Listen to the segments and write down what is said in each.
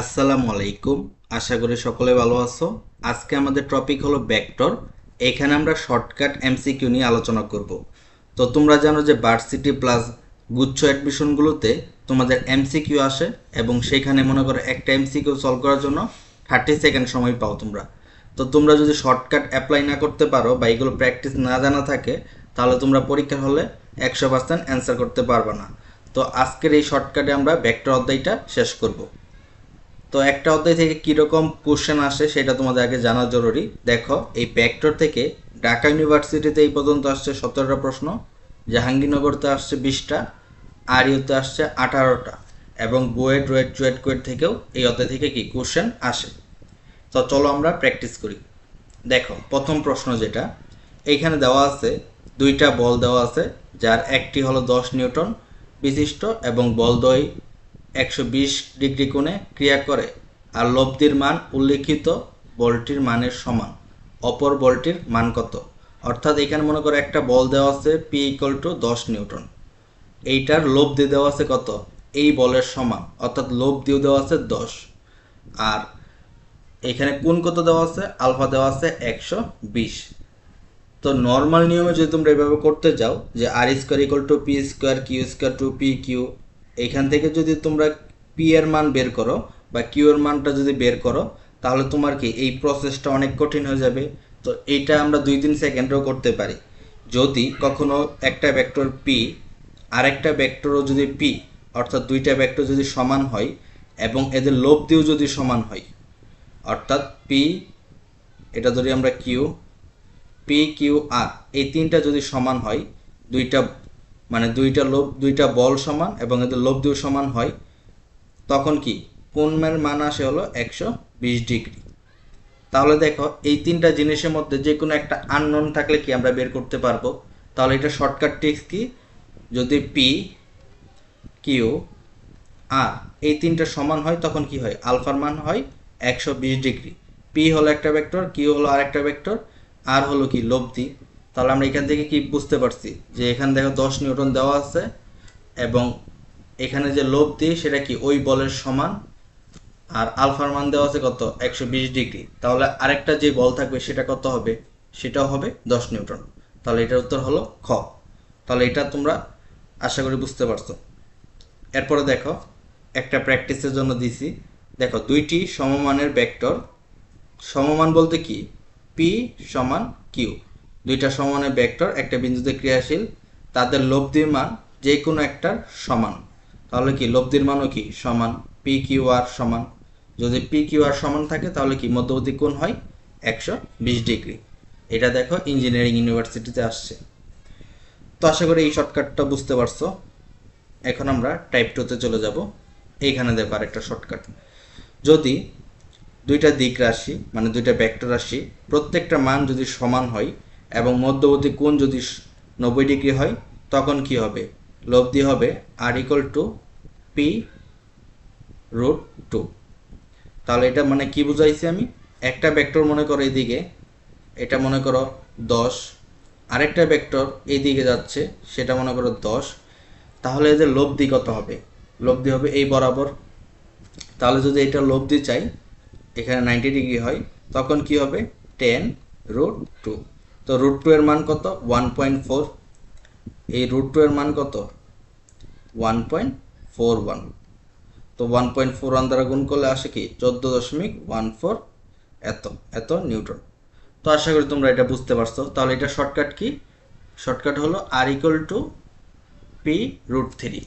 আসসালামু আলাইকুম আশা করি সকলে ভালো আছো। আজকে আমাদের টপিক হলো ভেক্টর এখানে আমরা শর্টকাট এমসিকিউ নিয়ে আলোচনা করব। তো তোমরা জানো যে ভার্সিটি প্লাস গুচ্ছ অ্যাডমিশনগুলোতে তোমাদের এমসিকিউ আসে এবং সেখানে মনে করো একটা এমসিকিউ সলভ করার জন্য থার্টি সেকেন্ড সময় পাও তোমরা। তো তোমরা যদি শর্টকাট অ্যাপ্লাই না করতে পারো বা এগুলো প্র্যাকটিস না জানা থাকে, তাহলে তোমরা পরীক্ষা হলে একশো পার্সেন্ট অ্যান্সার করতে পারবে না। তো আজকের এই শর্টকাটে আমরা ভেক্টর অধ্যায়টা শেষ করব। তো একটা অধ্যায় থেকে কীরকম কোশ্চেন আসে সেটা তোমাদের আগে জানা জরুরি। দেখো, এই ভেক্টর থেকে ঢাকা ইউনিভার্সিটিতে এই পর্যন্ত আসছে সতেরোটা প্রশ্ন, জাহাঙ্গীরনগরতে আসছে বিশটা, আরিওতে আসছে আঠারোটা, এবং বুয়েট, রুয়েট, চুয়েট কুয়েট থেকেও এই অধ্যায় থেকে কি কোশ্চেন আসে। তো চলো আমরা প্র্যাকটিস করি। দেখো, প্রথম প্রশ্ন যেটা এইখানে দেওয়া আছে, দুইটা বল দেওয়া আছে, যার একটি হলো দশ নিউটন বিশিষ্ট এবং বলদ্বয় একশো বিশ ডিগ্রি কোণে ক্রিয়া করে, আর লব্ধির মান উল্লিখিত বলটির মানের সমান। অপর বলটির মান কত? অর্থাৎ এখানে মনে করো একটা বল দেওয়া আছে পি ইকুয়াল টু দশ নিউটন। এইটার লব্ধি দেওয়া আছে কত? এই বলের সমান, অর্থাৎ লব্ধিও দেওয়া আছে দশ। আর এখানে কোন কত দেওয়া আছে? আলফা দেওয়া আছে একশো বিশ। তো নর্মাল নিয়মে যদি তোমরা এভাবে করতে যাও, যে R square equal to P square Q square two P Q এখান থেকে যদি তোমরা পি এর মান বের করো বা কিউ এর মানটা যদি বের করো, তাহলে তোমার কি এই প্রসেসটা অনেক কঠিন হয়ে যাবে। তো এইটা আমরা দুই তিন সেকেন্ডেও করতে পারি। যদি কখনো একটা ভেক্টর পি আরেকটা ভেক্টরও যদি পি অর্থাৎ দুইটা ভেক্টর যদি সমান হয় এবং এদের লোভ দিয়েও যদি সমান হয়, অর্থাৎ পি এটা ধরি আমরা কিউ পি কিউ আর এই তিনটা যদি সমান হয়, দুইটা মানে দুইটা লোভ, দুইটা বল সমান এবং এদের লোভ দিয়েও সমান হয়, তখন কি? কোণের মান আসে হলো একশো বিশ ডিগ্রি। তাহলে দেখো, এই তিনটা জিনিসের মধ্যে যে কোনো একটা আননোন থাকলে কি আমরা বের করতে পারব? তাহলে এটা শর্টকাট টিক্স কি? যদি পি কিউ আর এই তিনটা সমান হয়, তখন কি হয়? আলফার মান হয় একশো বিশ ডিগ্রি। পি হলো একটা ভেক্টর কিউ হলো আরেকটা ভেক্টর আর হলো কি? লব্ধি তাহলে আমরা এখান থেকে কি বুঝতে পারছি? যে এখানে দেখো দশ নিউটন দেওয়া আছে এবং এখানে যে লব্ধি সেটা কি ওই বলের সমান? আর আলফার মান দেওয়া আছে কত? একশো বিশ ডিগ্রি। তাহলে আরেকটা যে বল থাকবে, সেটা কত হবে? সেটাও হবে দশ নিউটন। তাহলে এটার উত্তর হলো খ। তাহলে এটা তোমরা আশা করি বুঝতে পারছ। এরপরে দেখো, একটা প্র্যাকটিসের জন্য দিছি। দেখো, দুইটি সমমানের ভেক্টর। সমমান বলতে কি? পি সমান কিউ। দুইটা সমানের ভেক্টর একটা বিন্দুতে ক্রিয়াশীল, তাদের লব্ধির মান যে কোনো একটার সমান। তাহলে কি লব্ধির মানও কি সমান? পি কিউ আর সমান। যদি পি কিউ আর সমান থাকে, তাহলে কি মধ্যবর্তী কোণ হয়? একশো বিশ ডিগ্রি। এটা দেখো ইঞ্জিনিয়ারিং ইউনিভার্সিটিতে আসছে। তো আশা করি এই শর্টকাটটা বুঝতে পারছ। এখন আমরা টাইপ টুতে চলে যাব। এইখানে দেখো আরেকটা শর্টকাট যদি দুইটা দিক রাশি মানে দুইটা ভেক্টর রাশি, প্রত্যেকটা মান যদি সমান হয় এবং মধ্যবর্তী কোণ যদি নব্বই ডিগ্রি হয়, তখন কি হবে? লব্ধি হবে R equal to P root two তাহলে এটা মানে কি বুঝাইছি আমি? একটা ভেক্টর মনে করো এদিকে, এটা মনে করো দশ। আরেকটা ভেক্টর এইদিকে যাচ্ছে, সেটা মনে করো দশ। তাহলে এদের লব্ধি কত হবে? লব্ধি হবে এই বরাবর। তাহলে যদি এটা লব্ধি চাই, এখানে নাইনটি ডিগ্রি হয়, তখন কি হবে? টেন রুট টু তো রুট টু এর মান কত? ওয়ান পয়েন্ট ফোর এই রুট টু এর মান কত? ওয়ান পয়েন্ট ফোর ওয়ান তো ওয়ান পয়েন্ট ফোর ওয়ান দ্বারা গুণ করলে আসে কি? চোদ্দ দশমিক ওয়ান ফোর এত এত নিউটন তো আশা করি তোমরা এটা বুঝতে পারছ। তাহলে এটা শর্টকাট কি? শর্টকাট হলো R equal to P root three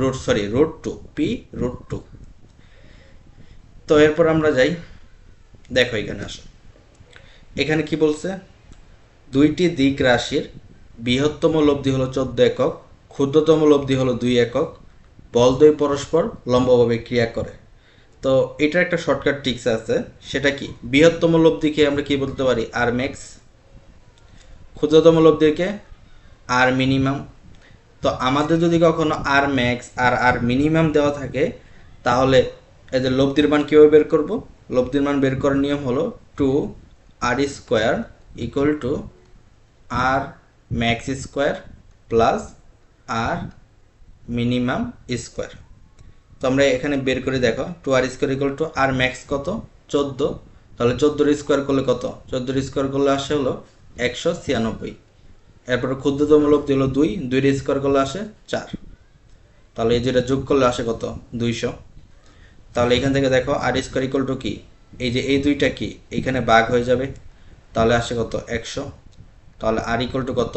root sorry root two P root two তো এরপর আমরা যাই। দেখো এখানে আসো। এখানে কি বলছে? দুইটি দিক রাশির বৃহত্তম লব্ধি হলো চোদ্দ একক, ক্ষুদ্রতম লব্ধি হলো দুই একক, বল দুই পরস্পর লম্বভাবে ক্রিয়া করে। তো এটার একটা শর্টকাট টিক্স আছে, সেটা কি? বৃহত্তম লব্ধিকে আমরা কি বলতে পারি? আর ম্যাক্স ক্ষুদ্রতম লব্ধিকে আর মিনিমাম তো আমাদের যদি কখনো আর ম্যাক্স আর আর মিনিমাম দেওয়া থাকে, তাহলে এদের লব্ধির মান কীভাবে বের করব? লব্ধির মান বের করার নিয়ম হলো two R square equal to R max square plus R minimum square তো আমরা এখানে বের করে দেখো two R square equal to R max কত? চোদ্দ। তাহলে চোদ্দোর স্কোয়ার করলে কত? চোদ্দোর স্কোয়ার করলে আসে হলো একশো ছিয়ানব্বই। এরপরে ক্ষুদ্রতমূলক দিল দুই, দুইয়ের স্কোয়ার করলে আসে চার। তাহলে এই যেটা যোগ করলে আসে কত? দুইশো। তাহলে এখান থেকে দেখো আর স্কোয়ার ইকুয়াল টু কি? এই যে এই দুইটা কি? এইখানে বাঘ হয়ে যাবে। তাহলে আসে কত? একশো। তাহলে আর ইকুয়াল টু কত?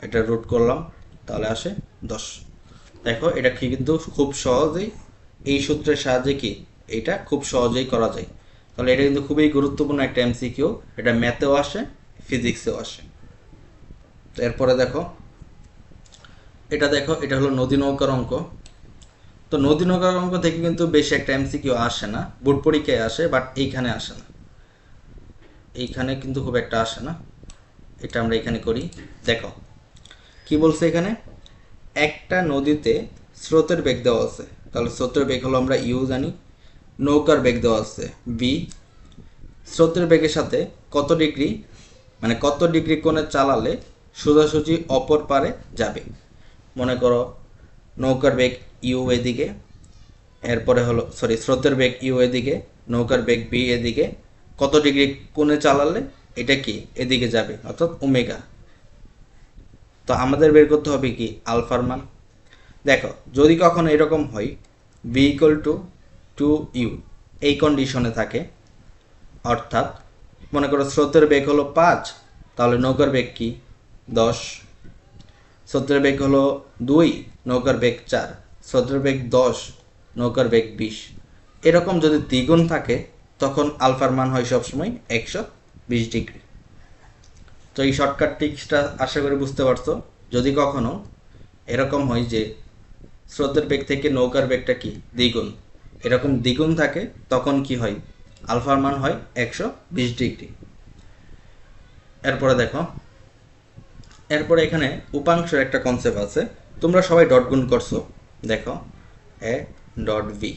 এটা রুট করলাম, তাহলে আসে দশ। দেখো, এটা কি কিন্তু খুব সহজেই, এই সূত্রের সাহায্যে কি? এটা খুব সহজেই করা যায়। তাহলে এটা কিন্তু খুবই গুরুত্বপূর্ণ একটা এমসিকিউ এটা ম্যাথেও আসে ফিজিক্সেও আসে। এরপরে দেখো, এটা দেখো, এটা হলো নদী নৌকার অঙ্ক। তো নদী নৌকার অঙ্ক থেকে কিন্তু বেশি একটা এমসিকিউ আসে না, বোর্ড পরীক্ষায় আসে বাট এইখানে আসে না। এইখানে কিন্তু খুব একটা আসে না। এটা আমরা এখানে করি। দেখো, কি বলছে এখানে? একটা নদীতে স্রোতের বেগ দেওয়া আছে। তাহলে স্রোতের বেগ হলো আমরা ইউ জানি। নৌকার বেগ দেওয়া আছে, বি। স্রোতের বেগের সাথে কত ডিগ্রি মানে কত ডিগ্রি কোণে চালালে সোজাসুজি অপর পারে যাবে? মনে করো, নৌকার বেগ ইউ এদিকে, এরপরে হলো সরি স্রোতের বেগ ইউ এদিকে, নৌকার বেগ বি এদিকে। কত ডিগ্রি কোণে চালালে এটা কি? এদিকে যাবে, অর্থাৎ ওমেগা। তো আমাদের বের করতে হবে কি? আলফার মান। দেখো, যদি কখনো এরকম হয় B equal to two U এই কন্ডিশনে থাকে, অর্থাৎ মনে করো স্রোতের বেগ হলো পাঁচ, তাহলে নৌকার বেগ কি? দশ। স্রোতের বেগ হলো দুই, নৌকার বেগ চার। স্রোতের বেগ দশ, নৌকার বেগ বিশ। এরকম যদি দ্বিগুণ থাকে, তখন আলফার মান হয় সবসময় একশো বিশ ডিগ্রি। তো এই শর্টকাট টিক্সটা আশা করি বুঝতে পারছ। যদি কখনো এরকম হয় যে স্রোতের বেগ থেকে নৌকার বেগটা কি? দ্বিগুণ। এরকম দ্বিগুণ থাকে, তখন কি হয়? আলফার মান হয় একশো বিশ ডিগ্রি। এরপরে দেখো, এরপরে এখানে উপাংশের একটা কনসেপ্ট আছে। তোমরা সবাই ডট গুণ করছ। দেখো A dot B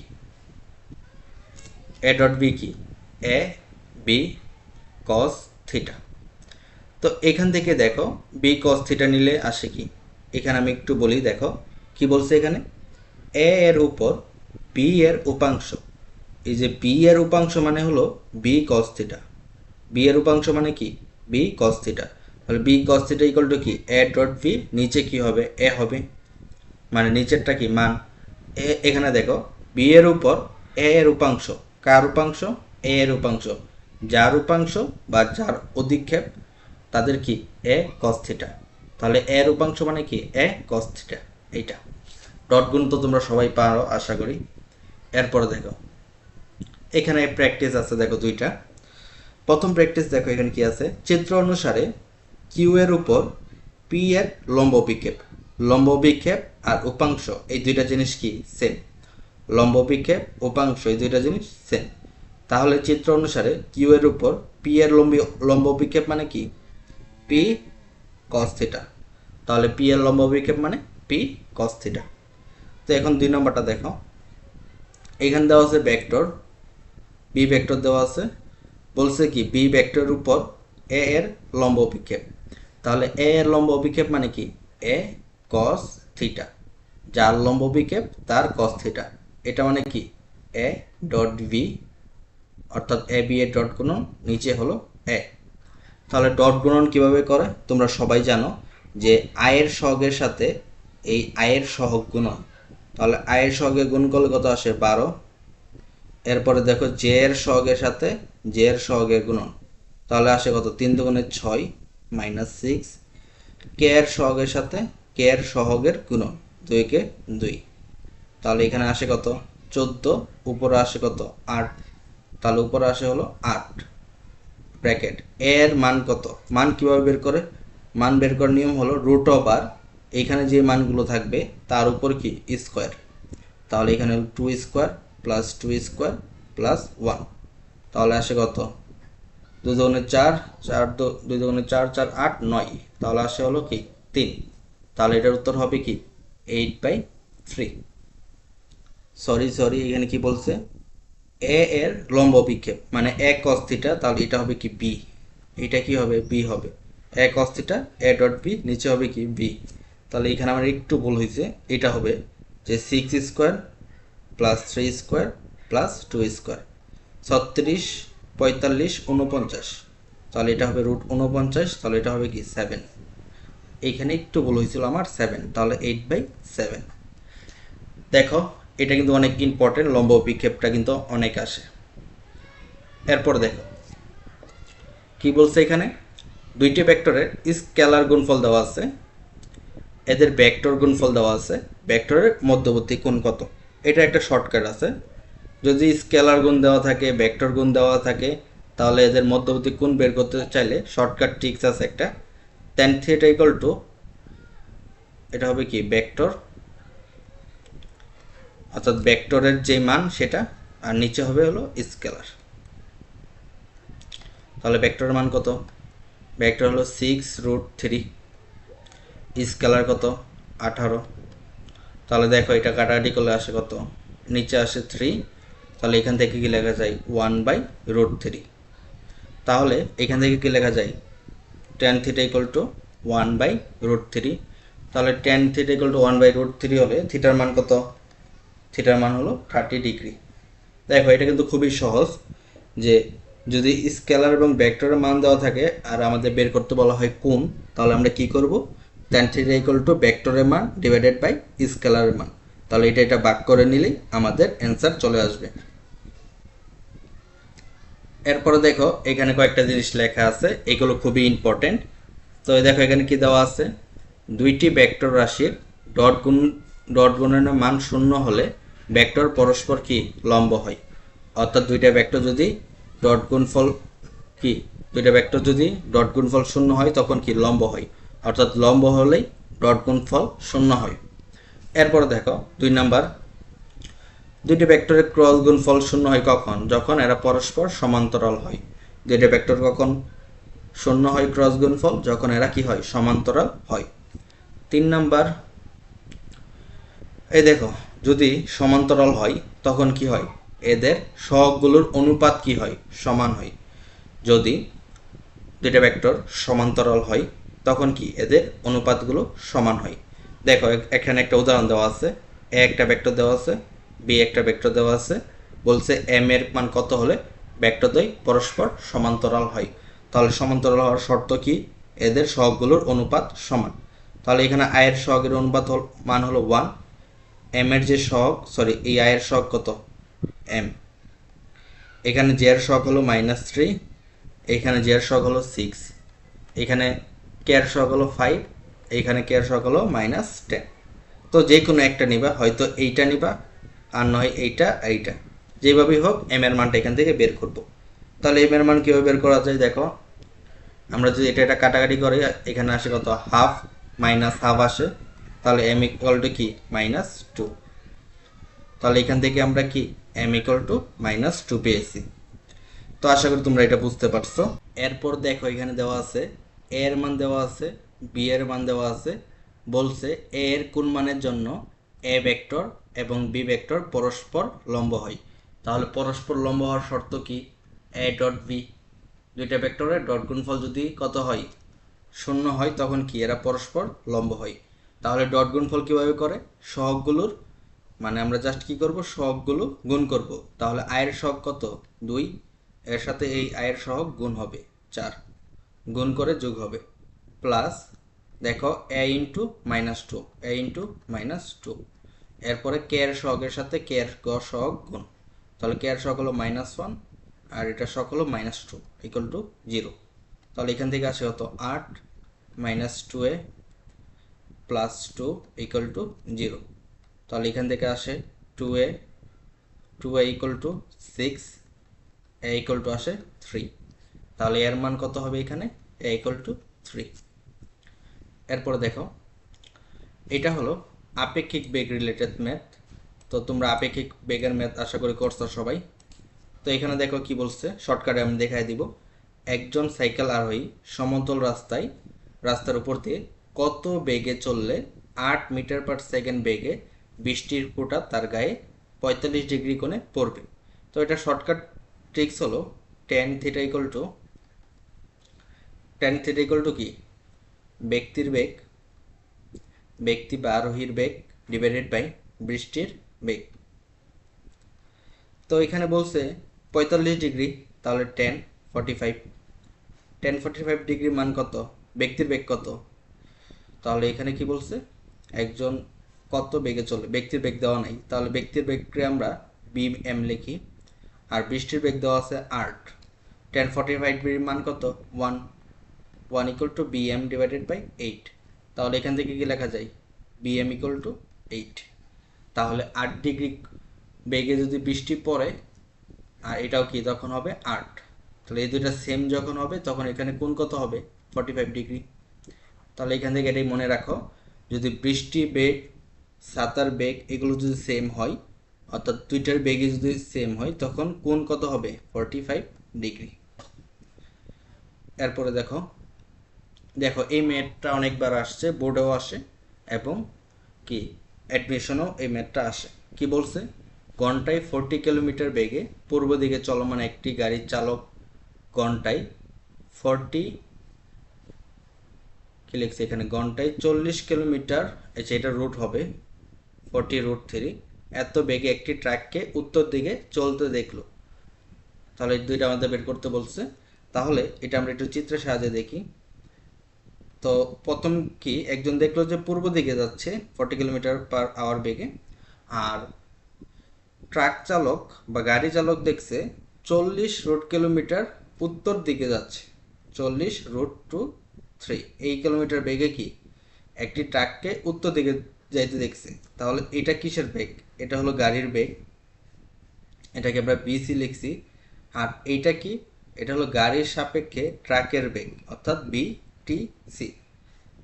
A dot B কি? এ বি কস থিটা তো এখান থেকে দেখো বি কস থিটা নিলে আসে কি? এখানে আমি একটু বলি, দেখো, কি বলছে এখানে? এ এর উপর বি এর উপাংশ। এই যে বি এর উপাংশ মানে হলো বি কস থিটা বি এর উপাংশ মানে কি? বি কস থিটা তাহলে B cos theta equal to কি? এ ডট বি নিচে কি হবে? এ হবে। মানে নিচেরটা কি? মান। এ, এখানে দেখো বি এর উপর এ এর উপাংশ। কার উপাংশ? এ এর উপাংশ। যার উপাংশ বা যার অধিক্ষেপ তাদের কি? এ কস থিটা তাহলে এ উপাংশ মানে কি? এ কস থিটা এইটা। ডট গুণ তো তোমরা সবাই পারো, আশা করি। এরপরে দেখো। এখানে প্র্যাকটিস আছে, দেখো দুইটা। প্রথম প্র্যাকটিস দেখো এখানে কি আছে? চিত্র অনুসারে কিউ এর উপর পি এর লম্ব বিক্ষেপ লম্ব বিক্ষেপ আর উপাংশ, এই দুইটা জিনিস কি? সেম লম্ব বিক্ষেপ উপাংশ, এই দুইটা জিনিস সেম তাহলে চিত্র অনুসারে কিউ এর উপর পি এর লম্বি, লম্ব বিক্ষেপ মানে কি? পি কস থিটা তাহলে পি এর লম্ব বিক্ষেপ মানে পি কস থিটা তো এখন দুই নম্বরটা দেখো। এখানে দেওয়া আছে ভেক্টর বি ভেক্টর দেওয়া আছে। বলছে কি বি ভেক্টরের উপর এ এর লম্ব বিক্ষেপ তাহলে এ এর লম্ব বিক্ষেপ মানে কি? এ কস থিটা যার লম্ব বিক্ষেপ তার কস থিটা এটা মানে কি? এ ডট বি অর্থাৎ এ বি এ ডট গুণন নিচে হলো এ তাহলে ডট গুণন কীভাবে করে? তোমরা সবাই জানো যে আয়ের সহগের সাথে এই আয়ের সহগ গুণন। তাহলে আয়ের সহগে গুণ করলে কত আসে? বারো। এরপরে দেখো জে এর সহগের সাথে জে এর সহগের গুণন। তাহলে আসে কত? তিন দুগুণে ছয় মাইনাস সিক্স কে এর সহগের সাথে কে এর সহগের গুণন। দুই কে দুই। তাহলে এখানে আসে কত? চোদ্দ। উপরে আসে কত? আট। তাহলে উপরে আসে হলো আট ব্র্যাকেট এর মান কত? মান কীভাবে বের করে? মান বের করার নিয়ম হলো রুট অফ আর এইখানে যে মানগুলো থাকবে তার উপর কি? স্কোয়ার তাহলে এখানে two square plus two square plus one তাহলে আসে কত? দুই দুগুণে চার চার দুই দুগুণে চার চার, আট, নয়। তাহলে আসে হলো কি? তিন। তাহলে এটার উত্তর হবে কি? Eight by three sorry sorry এখানে কি বলছে? এ এর লম্ব বিক্ষেপ মানে এক অস্থিটা তাহলে এটা হবে কি বি এটা কি হবে? বি হবে। এক অস্থিটা এ ডট বি নিচে হবে কি বি তাহলে এখানে আমার একটু ভুল হয়েছে। এটা হবে যে six square plus three square plus two square ছত্রিশ, পঁয়তাল্লিশ উনপঞ্চাশ তাহলে এটা হবে রুট উনপঞ্চাশ তাহলে এটা হবে কি সেভেন এইখানে একটু ভুল হয়েছিল আমার সেভেন তাহলে এইট বাই সেভেন দেখো এটা কিন্তু অনেক ইম্পর্টেন্ট লম্ব বিক্ষেপটা কিন্তু অনেক আসে। এরপর দেখো, কি বলছে এখানে? দুইটি ভেক্টরের স্কেলার গুণফল দেওয়া আছে। এদের ভেক্টর গুণফল দেওয়া আছে। ভেক্টরের মধ্যবর্তী কোণ কত? এটা একটা শর্টকাট আছে। যদি স্কেলার গুণ দেওয়া থাকে ভেক্টর গুণ দেওয়া থাকে, তাহলে এদের মধ্যবর্তী কোণ বের করতে চাইলে শর্টকাট ট্রিক্স আছে একটা। টেন থিয়েটা ইকুয়াল টু এটা হবে কি? ভেক্টর অর্থাৎ ভেক্টরের যে মান সেটা, আর নিচে হবে হলো স্কেলার। তাহলে ভেক্টরের মান কত? ভেক্টর হলো সিক্স রুট থ্রি স্কেলার কত? আঠারো। তাহলে দেখো এটা কাটাকাটি করলে আসে কত? নিচে আসে থ্রি তাহলে এখান থেকে কি লেখা যায়? ওয়ান বাই রুট থ্রি তাহলে এখান থেকে কি লেখা যায়? Ten theta equal to one by root three তাহলে ten theta equal to one by root three হলে থিটার মান কত? থিটার মান হলো থার্টি ডিগ্রি দেখো, এটা কিন্তু খুবই সহজ যে যদি স্কেলার এবং ভেক্টরের মান দেওয়া থাকে আর আমাদের বের করতে বলা হয় কোন তাহলে আমরা কি করব? ট্যান থিটা ইকুয়াল টু ভেক্টরের মান ডিভাইডেড বাই স্কেলারের মান। তাহলে এটা এটা বাক করে নিলেই আমাদের অ্যান্সার চলে আসবে। এরপরে দেখো, এখানে কয়েকটা জিনিস লেখা আছে, এগুলো খুবই ইম্পর্টেন্ট তো দেখো, এখানে কি দেওয়া আছে? দুইটি ভেক্টর রাশির ডট গুণ ডট গুণের মান শূন্য হলে ভেক্টর পরস্পর কি লম্ব হয়? অর্থাৎ দুইটা ভেক্টর যদি ডট গুণফল কি? দুইটা ভেক্টর যদি ডট গুণফল শূন্য হয়, তখন কি লম্ব হয়? অর্থাৎ লম্ব হলেই ডট গুণফল শূন্য হয়। এরপরে দেখো, দুই নাম্বার। দুইটি ভেক্টরের ক্রস গুণফল শূন্য হয় কখন? যখন এরা পরস্পর সমান্তরাল হয়। দুইটা ভেক্টর কখন শূন্য হয় ক্রস গুণফল? যখন এরা কি হয়? সমান্তরাল হয়। তিন নাম্বার। এই দেখো যদি সমান্তরাল হয়, তখন কি হয়? এদের সহগগুলোর অনুপাত কি হয়? সমান হয়। যদি দুইটা ভেক্টর সমান্তরাল হয়, তখন কি? এদের অনুপাতগুলো সমান হয়। দেখো এখানে একটা উদাহরণ দেওয়া আছে। এ একটা ভেক্টর দেওয়া আছে বি একটা ভেক্টর দেওয়া আছে। বলছে এম এর মান কত হলে ভেক্টরদ্বয় পরস্পর সমান্তরাল হয়। তাহলে সমান্তরাল হওয়ার শর্ত কি? এদের সহগগুলোর অনুপাত সমান। তাহলে এখানে আয়ের সহগের অনুপাত মান হলো ওয়ান এম এর যে সহগ সরি এই আয়ের সহগ কত? এম এখানে জে এর সহগ হলো মাইনাস থ্রি এখানে জে এর সহগ হলো সিক্স এখানে কে এর সহগ হলো ফাইভ এখানে কে এর সহগ হলো মাইনাস টেন তো যে কোনো একটা নিবা, হয়তো এইটা নিবা, আর নয় এইটা এইটা। যেভাবেই হোক এম এর মানটা এখান থেকে বের করব। তাহলে এম এর মান কীভাবে বের করা যায় দেখো? আমরা যদি এটা এটা কাটাকাটি করে, এখানে আসে কত? হাফ মাইনাস হাফ আসে। তাহলে এম ইকুয়াল টু কি? মাইনাস টু তাহলে এখান থেকে আমরা কি? M equal to minus two পেয়েছি। তো আশা করি তোমরা এটা বুঝতে পারছ। এরপর দেখো এখানে দেওয়া আছে এ এর মান দেওয়া আছে বি এর মান দেওয়া আছে। বলছে এ এর কোন মানের জন্য এ ভেক্টর এবং বি ভেক্টর পরস্পর লম্ব হয়। তাহলে পরস্পর লম্ব হওয়ার শর্ত কি? এ ডট বি দুইটা ভেক্টরের ডট গুণফল যদি কত হয়? শূন্য হয়, তখন কি? এরা পরস্পর লম্ব হয়। তাহলে ডট গুণফল কীভাবে করে? সহগগুলোর মানে আমরা জাস্ট কি করব? সহগগুলো গুণ করব। তাহলে আয়ের সহগ কত? দুই। এর সাথে এই আয়ের সহগ গুণ হবে চার। গুণ করে যোগ হবে। প্লাস দেখো A into minus two A into minus two এরপরে কে এর সহগের সাথে কে এর গ সহগ গুণ। তাহলে কে এর সহগ হলো মাইনাস ওয়ান আর এটা সহগ হলো minus two equal to zero তাহলে এখান থেকে আসে হতো আট minus two A plus two equal to zero তাহলে এখান থেকে আসে two A two A equal to six A equal to আসে থ্রি তাহলে এর মান কত হবে এখানে? এ ইকুয়াল টু থ্রি এরপরে দেখো, এটা হলো আপেক্ষিক বেগ রিলেটেড ম্যাথ তো তোমরা আপেক্ষিক বেগের ম্যাথ আশা করি করছ সবাই। তো এখানে দেখো কি বলছে? শর্টকাটে আমি দেখাই দিব। একজন সাইকেল আরোহী সমতল রাস্তায়, রাস্তার উপর দিয়ে কত বেগে চললে আট মিটার পার সেকেন্ড বেগে বৃষ্টির ফোঁটা তার গায়ে পঁয়তাল্লিশ ডিগ্রি কোণে পড়বে। তো এটা শর্টকাট ট্রিক্স হলো tan theta equal to tan theta equal to কি? ব্যক্তির বেগ, ব্যক্তি বা আরোহীর বেগ ডিভাইডেড বাই বৃষ্টির বেগ। তো এখানে বলছে পঁয়তাল্লিশ ডিগ্রি, তাহলে tan forty five tan forty five degree মান কত? ব্যক্তির বেগ কত? তাহলে এখানে কি বলছে? একজন কত বেগে চলে, ব্যক্তির বেগ দেওয়া নাই। তাহলে ব্যক্তির বেগকে আমরা বি এম লিখি। আর বৃষ্টির বেগ দেওয়া আছে আর্ট টেন ফর্টি ফাইভ ডিগ্রির মান কত? One. One equal to B M divided by eight. তাহলে এখান থেকে কি লেখা যায়? B M equal to eight. তাহলে আট ডিগ্রি বেগে যদি বৃষ্টি পড়ে, আর এটাও কি? তখন হবে আট। তাহলে এই দুইটা সেম যখন হবে, তখন এখানে কোন কত হবে? Forty five degree. তাহলে এখান থেকে এটাই মনে রাখো, যদি বৃষ্টি, বেগ, সাঁতার, বেগ, এগুলো যদি সেম হয়, অর্থাৎ দুইটার বেগে যদি সেম হয়, তখন কোন কত হবে? ফর্টি ফাইভ ডিগ্রি এরপরে দেখো দেখো এই ম্যাথটা অনেকবার আসছে, বোর্ডেও আসে, এবং কি অ্যাডমিশনও এই ম্যাথটা আসে। কি বলছে? ঘন্টায় ফোরটি কিলোমিটার বেগে পূর্ব দিকে চলমান একটি গাড়ির চালক ঘন্টায় ফোরটি কি লিখছে এখানে ঘন্টায় চল্লিশ কিলোমিটার আচ্ছা এটা রুট হবে ফর্টি রুট থ্রি এত বেগে একটি ট্র্যাককে উত্তর দিকে চলতে দেখল। তাহলে দুইটা আমাদের বের করতে বলছে। তাহলে এটা আমরা একটু চিত্রের সাহায্যে দেখি। তো প্রথম কি, একজন দেখল যে পূর্ব দিকে যাচ্ছে ফর্টি কিলোমিটার পার আওয়ার বেগে, আর ট্রাক চালক বা গাড়ি চালক দেখছে চল্লিশ রোড কিলোমিটার উত্তর দিকে যাচ্ছে। চল্লিশ রোড টু থ্রি এই কিলোমিটার বেগে কি একটি ট্রাককে উত্তর দিকে যাইতে দেখছে। তাহলে এটা কিসের বেগ? এটা হলো গাড়ির বেগ। এটাকে আমরা বিসি লিখছি। আর এইটা কি? এটা হলো গাড়ির সাপেক্ষে ট্রাকের বেগ, অর্থাৎ বিটিসি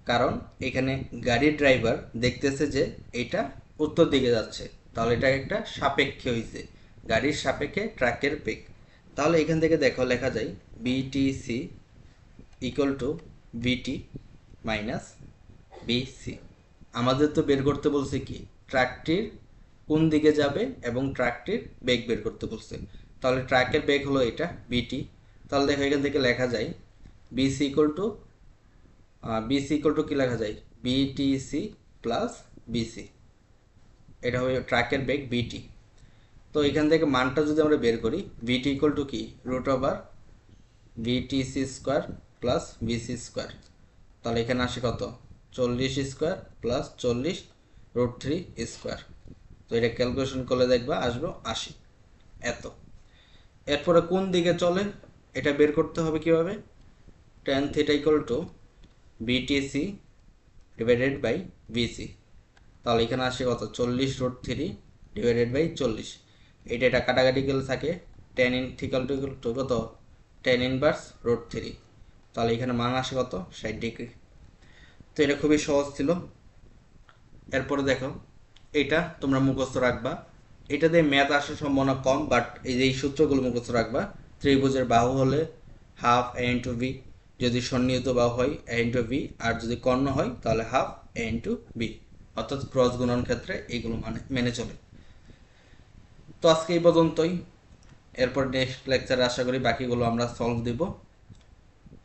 কারণ এখানে গাড়ির ড্রাইভার দেখতেছে যে এটা উত্তর দিকে যাচ্ছে। তাহলে এটা একটা সাপেক্ষে হয়েছে গাড়ির সাপেক্ষে ট্রাকের বেগ। তাহলে এখান থেকে দেখো, লেখা যায় BTC equal to BT minus BC আমাদের তো বের করতে বলছে কি? ট্রাকটির কোন দিকে যাবে এবং ট্রাকটির বেগ বের করতে বলছে। তাহলে ট্রাকের বেগ হলো এটা বিটি তাহলে দেখো এখান থেকে লেখা যায় BC equal to BC equal to কি লেখা যায়? বিটিসি প্লাস বিসি এটা হবে ট্রাকের বেগ বিটি তো এখান থেকে মানটা যদি আমরা বের করি বিটি ইকুয়াল টু কি? Root over BTC square plus BC square তাহলে এখানে আসে কত? চল্লিশ স্কোয়ার প্লাস চল্লিশ রুট থ্রি স্কোয়ার তো এটা ক্যালকুলেশন করলে দেখবা আসব আশি। এত। এরপরে কোন দিকে চলে? এটা বের করতে হবে কীভাবে? Tan theta equal to BTC divided by BC তাহলে এখানে আসে কত? চল্লিশ রুট থ্রি ডিভাইডেড বাই চল্লিশ। এটা এটা কাটাকাটি গেলে থাকে। টেন ইন থিকাল টু কত? টেন ইনভার্স রুট থ্রি তাহলে এখানে মান আসে কত? ষাট ডিগ্রি। তো এটা খুবই সহজ ছিল। এরপরে দেখো, এটা তোমরা মুখস্থ রাখবা। এটা দিয়ে ম্যাথ আসার সম্ভাবনা কম বাট এই যে এই সূত্রগুলো মুখস্থ রাখবা, ত্রিভুজের বাহু হলে হাফ এ ইন্টু ভি যদি সন্নিহিত বাহু হয় এ ইন্টু ভি আর যদি কর্ণ হয়, তাহলে হাফ এ ইন্টু বি অর্থাৎ ক্রস গুণন ক্ষেত্রে এইগুলো মানে মেনে চলে। তো আজকে এই পর্যন্তই। এরপর নেক্সট লেকচারে আশা করি বাকিগুলো আমরা সলভ দিব।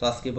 তো আজকে এই